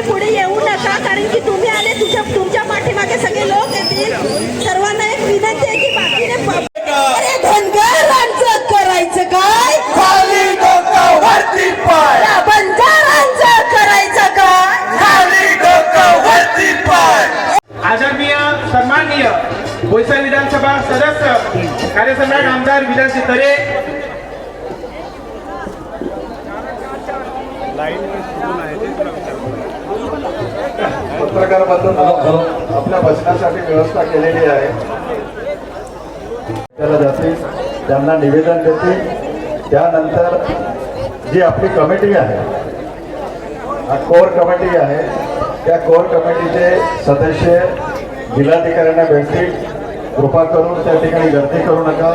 तुम्ही पुढे येऊ नका कारण की तुम्ही आले तुझ्या तुमच्या पाठीमागे सगळे लोक येतील. सर्वांना एक विनंती आहे की बाकीने प- अरे धनगरांचं करायचं काय? खाली डोकं वरती पाय. या बंजारांचं करायचं काय? खाली डोकं वरती पाय. आदरणीय सन्माननीय बोईसर विधानसभा सदस्य कार्यसम्राट आमदार विलास तरे. पत्रकार आपल्या बसण्यासाठी व्यवस्था केलेली आहे. त्याला जातील त्यांना निवेदन देतील त्यानंतर जी आपली कमिटी आहे हा कोर कमिटी आहे त्या कोर कमिटीचे सदस्य जिल्हाधिकाऱ्यांना भेटतील. कृपा करून त्या ठिकाणी गर्दी करू नका.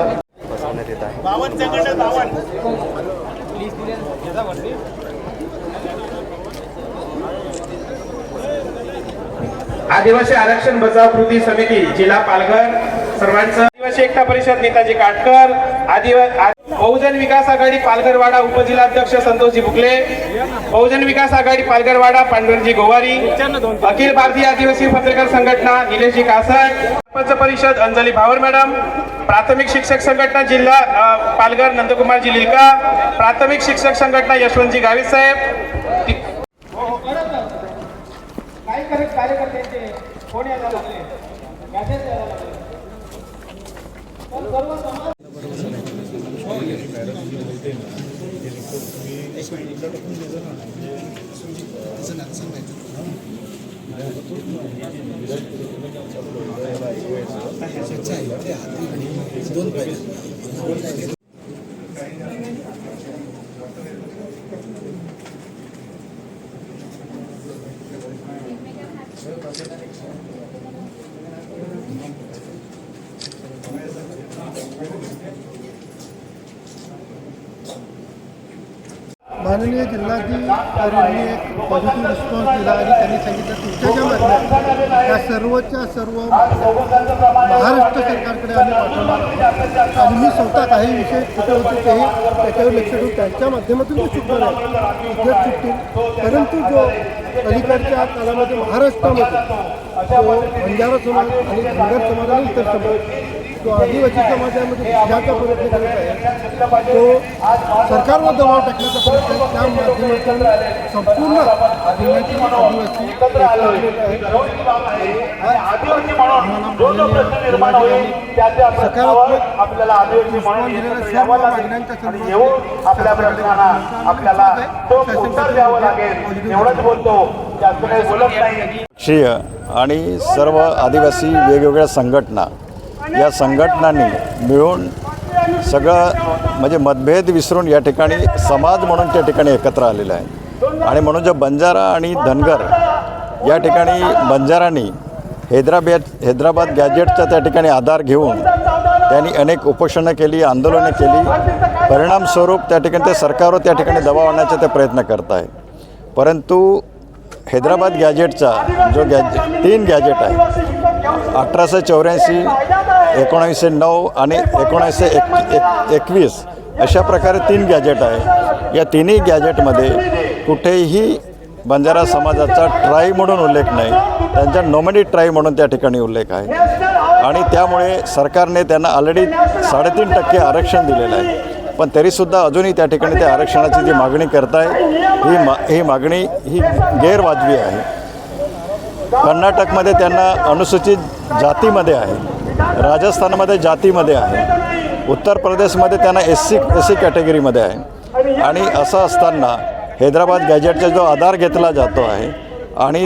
आदिवासी आरक्षण बचाव कृती समिती जिल्हा पालघर. सर्वांचं आदिवासी एकता परिषद नेताजी काटकर. आदिवासी बहुजन विकास आघाडी पालघरवाडा उपजिल्हाध्यक्ष संतोषजी बुकले. बहुजन विकास आघाडी पालघरवाडा पांडुरजी गोवारी. अखिल भारतीय आदिवासी पत्रकार संघटना निलेशजी कासट. सरपंच परिषद अंजली भावर मॅडम. प्राथमिक शिक्षक संघटना जिल्हा पालघर नंदकुमारजी लिलका. प्राथमिक शिक्षक संघटना यशवंतजी गावित साहेब. ति- काही कार्यकर्त्यांचे फोन यायला लागले. मॅसेज यायला लागले. दोन पाहिजे Eu passei na माननीय जिल्हाधिकाऱ्यांनी एक पॉझिटिव्ह रिस्पॉन्स दिला आणि त्यांनी सांगितलं तुमच्या ज्या मागण्या त्या सर्वच्या सर्व महाराष्ट्र सरकारकडे आम्ही पाठवणार आहोत. आणि मी स्वतः काही विषय कुठे होते तेही त्याच्यावर लक्ष देऊन त्यांच्या माध्यमातून ते चुकणार आहे. इथेच चुकतील परंतु जो अलीकडच्या काळामध्ये महाराष्ट्रामध्ये तो बंजारा समाज आणि धनगर समाज आणि इतर समाज जो आदिवासी समाजामध्ये घुसण्याचा प्रयत्न करत आहे तो सरकारवर दबाव टाकण्याचा प्रयत्न आहे. त्या माध्यमातून संपूर्ण जिल्ह्यातील आदिवासी सकारात्मक आपल्याला आदिवासी मागण्यांच्या संदर्भात आपल्याला एवढंच बोलतो. आणि सर्व आदिवासी वेगवेगळ्या संघटना या संघटनांनी मिळून सगळं म्हणजे मतभेद विसरून या ठिकाणी समाज म्हणून त्या ठिकाणी एकत्र आलेला आहे. आणि म्हणून जो बंजारा आणि धनगर या ठिकाणी बंजारांनी हैदराबाद हैदराबाद गॅजेटचा त्या ठिकाणी आधार घेऊन त्यांनी अनेक उपोषणं केली आंदोलनं केली. परिणामस्वरूप त्या ठिकाणी ते सरकारवर त्या ठिकाणी दबाव आणण्याचा ते प्रयत्न करत आहे परंतु हैदराबाद गॅजेटचा जो गॅजे तीन गॅजेट आहे अठराशे चौऱ्याऐंशी एकोणावीसशे नऊ आणि एकोणावीसशे एक एक एकवीस अशा प्रकारे तीन गॅजेट आहे. या तिन्ही गॅजेटमध्ये कुठेही बंजारा समाजाचा ट्राय म्हणून उल्लेख नाही त्यांच्या नॉमिनी ट्राय म्हणून त्या ठिकाणी उल्लेख आहे. आणि त्यामुळे सरकारने त्यांना ऑलरेडी साडेतीन टक्के आरक्षण दिलेलं आहे. पण तरीसुद्धा अजूनही त्या ठिकाणी त्या आरक्षणाची जी मागणी करताय ही मा ही मागणी ही गैरवाजवी आहे. कर्नाटकमध्ये त्यांना अनुसूचित जातीमध्ये आहे. राजस्थानमध्ये जातीमध्ये आहे. उत्तर प्रदेशमध्ये त्यांना एस सी एस सी कॅटेगरीमध्ये आहे. आणि असं असताना हैदराबाद गॅजेटचा जो आधार घेतला जातो आहे आणि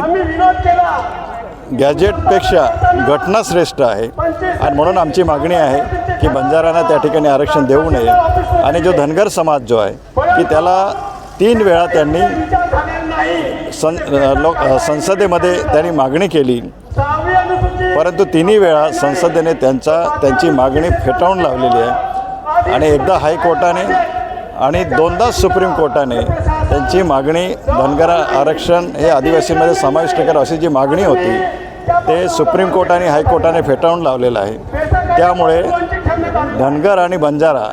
गॅजेटपेक्षा घटना श्रेष्ठ आहे. आणि म्हणून आमची मागणी आहे की बंजारांना त्या ठिकाणी आरक्षण देऊ नये. आणि जो धनगर समाज जो आहे की त्याला तीन वेळा त्यांनी सं लोक संसदेमध्ये त्यांनी मागणी केली. परंतु तिन्ही वेळा संसदेने त्यांचा त्यांची मागणी फेटाळून लावलेली आहे. आणि एकदा हायकोर्टाने आणि दोनदा सुप्रीम कोर्टाने त्यांची मागणी धनगर आरक्षण हे आदिवासीमध्ये समाविष्ट करा अशी जी मागणी होती ते सुप्रीम कोर्ट आणि हायकोर्टाने फेटाळून लावलेलं आहे. त्यामुळे धनगर आणि बंजारा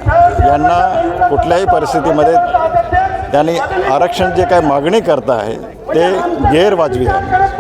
यांना कुठल्याही परिस्थितीमध्ये त्यांनी आरक्षण जे काही मागणी करत आहे ते गैरवाजवी आहे.